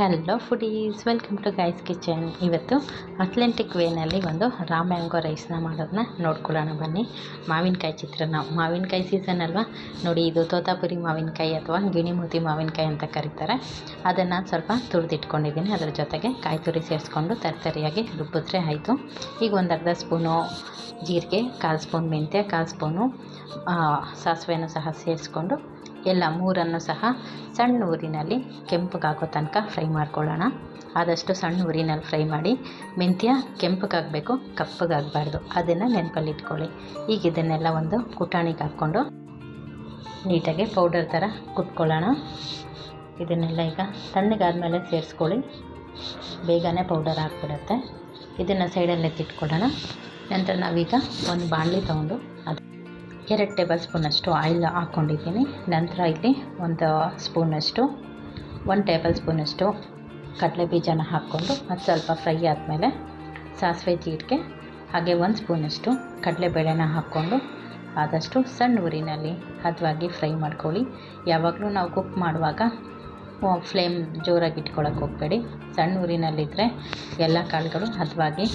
Hello foodies welcome to guys kitchen ಇವತ್ತು authentic ವೇನಲ್ಲಿ ಒಂದು ರಾ mango ರೈಸ್ನ ಮಾಡೋದನ್ನ ನೋಡ್ಕೊಳ್ಳೋಣ ಬನ್ನಿ. ಮಾವಿನಕಾಯಿ ಚಿತ್ರಾನ್ನ. ಮಾವಿನಕಾಯಿ ಸೀಸನ್ ಅಲ್ವಾ? ನೋಡಿ, ಇದು ತೋತಾಪುರಿ ಮಾವಿನಕಾಯಿ ಅಥವಾ ಗಿಣಿಮೂತಿ ಮಾವಿನಕಾಯಿ ಅಂತ ಕರೀತಾರೆ. ಅದನ್ನು ಸ್ವಲ್ಪ ತುರಿದಿಟ್ಕೊಂಡಿದ್ದೀನಿ. ಅದರ ಜೊತೆಗೆ ಕಾಯಿ ತುರಿ ಸೇರಿಸ್ಕೊಂಡು ತರ್ತರಿಯಾಗಿ ರುಬ್ಬಿದ್ರೆ ಆಯಿತು. ಈಗ ಒಂದು ಅರ್ಧ ಸ್ಪೂನು ಜೀರಿಗೆ, ಕಾಲು ಸ್ಪೂನ್ ಮೆಂತ್ಯ, ಕಾಲು ಸ್ಪೂನು ಸಾಸಿವೆಯನ್ನು ಸಹ ಸೇರಿಸ್ಕೊಂಡು ಎಲ್ಲ ಮೂರನ್ನು ಸಹ ಸಣ್ಣ ಊರಿನಲ್ಲಿ ಕೆಂಪಗಾಗೋ ತನಕ ಫ್ರೈ ಮಾಡ್ಕೊಳ್ಳೋಣ. ಆದಷ್ಟು ಸಣ್ಣ ಊರಿನಲ್ಲಿ ಫ್ರೈ ಮಾಡಿ ಮೆಂತ್ಯ ಕೆಂಪಗಾಗಬೇಕು, ಕಪ್ಪಗಾಗಬಾರ್ದು. ಅದನ್ನು ನೆನಪಲ್ಲಿ ಇಟ್ಕೊಳ್ಳಿ. ಈಗ ಇದನ್ನೆಲ್ಲ ಒಂದು ಕುಟಾಣಿಗೆ ಹಾಕ್ಕೊಂಡು ನೀಟಾಗಿ ಪೌಡರ್ ಥರ ಕುಟ್ಕೊಳ್ಳೋಣ. ಇದನ್ನೆಲ್ಲ ಈಗ ತಣ್ಣಗಾದ್ಮೇಲೆ ಸೇರಿಸ್ಕೊಳ್ಳಿ. ಬೇಗನೆ ಪೌಡರ್ ಆಗಿಬಿಡುತ್ತೆ. ಇದನ್ನು ಸೈಡಲ್ಲಿ ಎತ್ತಿಟ್ಕೊಳ್ಳೋಣ. ನಂತರ ನಾವೀಗ ಒಂದು ಬಾಣಲಿ ತೊಗೊಂಡು ಅದು ಎರಡು ಟೇಬಲ್ ಸ್ಪೂನಷ್ಟು ಆಯಿಲ್ ಹಾಕ್ಕೊಂಡಿದ್ದೀನಿ ನಂತರ ಇಲ್ಲಿ ಒಂದು ಸ್ಪೂನಷ್ಟು ಒಂದು ಟೇಬಲ್ ಸ್ಪೂನಷ್ಟು ಕಡಲೆ ಬೀಜನ ಹಾಕ್ಕೊಂಡು ಮತ್ತು ಸ್ವಲ್ಪ ಫ್ರೈ ಆದಮೇಲೆ ಸಾಸಿವೆ ಜೀರಿಗೆ, ಹಾಗೆ ಒಂದು ಸ್ಪೂನಷ್ಟು ಕಡಲೆಬೇಳೆನ ಹಾಕ್ಕೊಂಡು ಆದಷ್ಟು ಸಣ್ಣ ಊರಿನಲ್ಲಿ ಹದವಾಗಿ ಫ್ರೈ ಮಾಡ್ಕೊಳ್ಳಿ. ಯಾವಾಗಲೂ ನಾವು ಕುಕ್ ಮಾಡುವಾಗ ಫ್ಲೇಮ್ ಜೋರಾಗಿ ಇಟ್ಕೊಳ್ಳೋಕೆ ಹೋಗಬೇಡಿ. ಸಣ್ಣ ಊರಿನಲ್ಲಿದ್ದರೆ ಎಲ್ಲ ಕಾಳುಗಳು ಹದವಾಗಿ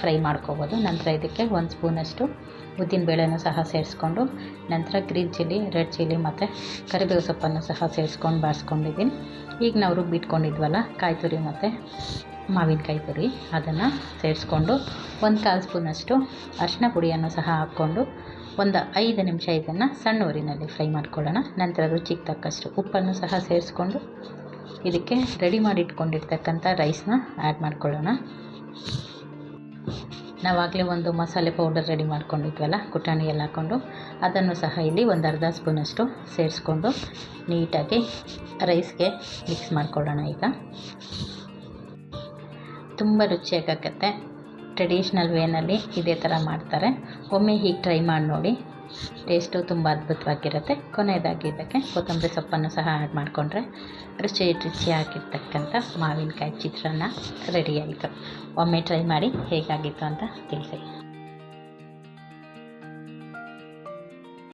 ಫ್ರೈ ಮಾಡ್ಕೋಬೋದು. ನಂತರ ಇದಕ್ಕೆ ಒಂದು ಸ್ಪೂನಷ್ಟು ಉದ್ದಿನಬೇಳೆನೂ ಸಹ ಸೇರಿಸ್ಕೊಂಡು, ನಂತರ ಗ್ರೀನ್ ಚಿಲ್ಲಿ, ರೆಡ್ ಚಿಲ್ಲಿ ಮತ್ತು ಕರಿಬೇವು ಸೊಪ್ಪನ್ನು ಸಹ ಸೇರಿಸ್ಕೊಂಡು ಬಾರಿಸ್ಕೊಂಡಿದ್ದೀನಿ. ಈಗ ನಾವು ರುಬ್ಬಿಟ್ಕೊಂಡಿದ್ವಲ್ಲ, ಕಾಯಿ ತುರಿ ಮತ್ತು ಮಾವಿನಕಾಯಿ ತುರಿ, ಅದನ್ನು ಸೇರಿಸ್ಕೊಂಡು ಒಂದು ಕಾಲು ಸ್ಪೂನಷ್ಟು ಅರಿಶಿನ ಪುಡಿಯನ್ನು ಸಹ ಹಾಕ್ಕೊಂಡು ಒಂದು ಐದು ನಿಮಿಷ ಇದನ್ನು ಸಣ್ಣ ಊರಿನಲ್ಲಿ ಫ್ರೈ ಮಾಡ್ಕೊಳ್ಳೋಣ. ನಂತರ ರುಚಿಗೆ ತಕ್ಕಷ್ಟು ಉಪ್ಪನ್ನು ಸಹ ಸೇರಿಸ್ಕೊಂಡು ಇದಕ್ಕೆ ರೆಡಿ ಮಾಡಿ ಇಟ್ಕೊಂಡಿರ್ತಕ್ಕಂಥ ರೈಸ್ನ ಆ್ಯಡ್ ಮಾಡ್ಕೊಳ್ಳೋಣ. ನಾವಾಗಲೇ ಒಂದು ಮಸಾಲೆ ಪೌಡರ್ ರೆಡಿ ಮಾಡ್ಕೊಂಡಿದ್ವಲ್ಲ ಕುಟಾಣಿಯಲ್ಲಿ ಹಾಕ್ಕೊಂಡು ಅದನ್ನು ಸಹ ಇಲ್ಲಿ ಒಂದು ಅರ್ಧ ಸ್ಪೂನಷ್ಟು ಸೇರಿಸ್ಕೊಂಡು ನೀಟಾಗಿ ರೈಸ್ಗೆ ಮಿಕ್ಸ್ ಮಾಡಿಕೊಳ್ಳೋಣ ಈಗ. ತುಂಬ ರುಚಿಯಾಗತ್ತೆ ಟ್ರೆಡಿಷ್ನಲ್ ವೇನಲ್ಲಿ ಇದೇ ಥರ ಮಾಡ್ತಾರೆ. ಒಮ್ಮೆ ಹೀಗೆ ಟ್ರೈ ಮಾಡಿ ನೋಡಿ. ಟೇಸ್ಟು ತುಂಬ ಅದ್ಭುತವಾಗಿರುತ್ತೆ. ಕೊನೆಯದಾಗಿ ಇದಕ್ಕೆ ಕೊತ್ತಂಬರಿ ಸೊಪ್ಪನ್ನು ಸಹ ಆ್ಯಡ್ ಮಾಡಿಕೊಂಡ್ರೆ ರುಚಿ ರುಚಿಯಾಗಿರ್ತಕ್ಕಂಥ ಮಾವಿನಕಾಯಿ ಚಿತ್ರಾನ್ನ ರೆಡಿ ಆಯಿತು ಒಮ್ಮೆ ಟ್ರೈ ಮಾಡಿ ಹೇಗಾಗಿತ್ತು ಅಂತ ತಿಳಿಸಿ.